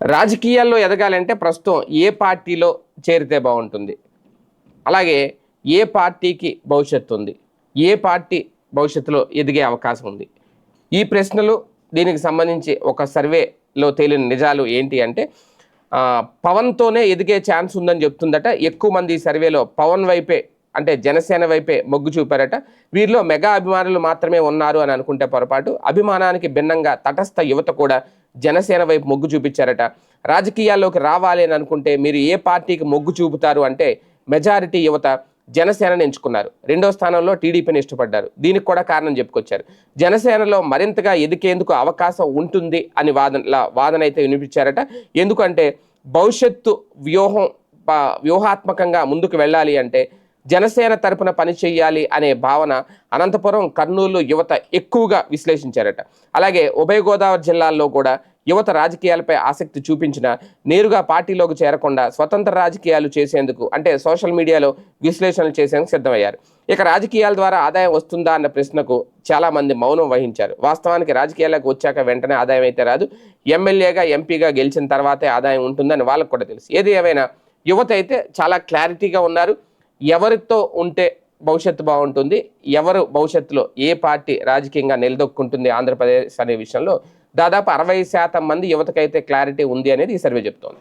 రాజకీయాల్లో ఎదగాలంటే ప్రస్తుతం ఏ పార్టీలో చేరితే బాగుంటుంది? అలాగే ఏ పార్టీకి భవిష్యత్తు ఉంది? ఏ పార్టీ భవిష్యత్తులో ఎదిగే అవకాశం ఉంది? ఈ ప్రశ్నలు దీనికి సంబంధించి ఒక సర్వేలో తేలిన నిజాలు ఏంటి అంటే పవన్తోనే ఎదిగే ఛాన్స్ ఉందని చెప్తుందట. ఎక్కువ మంది ఈ సర్వేలో పవన్ వైపే అంటే జనసేన వైపే మొగ్గు చూపారట. వీరిలో మెగా అభిమానులు మాత్రమే ఉన్నారు అని అనుకుంటే పొరపాటు. అభిమానానికి భిన్నంగా తటస్థ యువత కూడా జనసేన వైపు మొగ్గు చూపించారట. రాజకీయాల్లోకి రావాలి అని అనుకుంటే మీరు ఏ పార్టీకి మొగ్గు చూపుతారు అంటే మెజారిటీ యువత జనసేనని ఎంచుకున్నారు. రెండో స్థానంలో టీడీపీని ఇష్టపడ్డారు. దీనికి కూడా కారణం చెప్పుకొచ్చారు. జనసేనలో మరింతగా ఎదికేందుకు అవకాశం ఉంటుంది అని వాదన వాదన అయితే వినిపించారట. ఎందుకంటే భవిష్యత్తు వ్యూహం ప- వ్యూహాత్మకంగా ముందుకు వెళ్ళాలి అంటే జనసేన తరపున పని చేయాలి అనే భావన అనంతపురం కర్నూలు యువత ఎక్కువగా విశ్లేషించారట. అలాగే ఉభయ గోదావరి జిల్లాల్లో కూడా యువత రాజకీయాలపై ఆసక్తి చూపించిన నేరుగా పార్టీలోకి చేరకుండా స్వతంత్ర రాజకీయాలు చేసేందుకు అంటే సోషల్ మీడియాలో విశ్లేషణలు చేసేందుకు సిద్ధమయ్యారు. ఇక రాజకీయాల ద్వారా ఆదాయం వస్తుందా అన్న ప్రశ్నకు చాలామంది మౌనం వహించారు. వాస్తవానికి రాజకీయాలకు వచ్చాక వెంటనే ఆదాయం అయితే రాదు. ఎమ్మెల్యేగా ఎంపీగా గెలిచిన తర్వాతే ఆదాయం ఉంటుందని వాళ్ళకు కూడా తెలుసు. ఏది ఏమైనా యువత అయితే చాలా క్లారిటీగా ఉన్నారు. ఎవరితో ఉంటే భవిష్యత్తు బాగుంటుంది ఎవరు భవిష్యత్తులో ఏ పార్టీ రాజకీయంగా నిలదొక్కుంటుంది ఆంధ్రప్రదేశ్ అనే విషయంలో దాదాపు అరవై శాతం మంది యువతకైతే క్లారిటీ ఉంది అనేది ఈ సర్వే చెప్తోంది.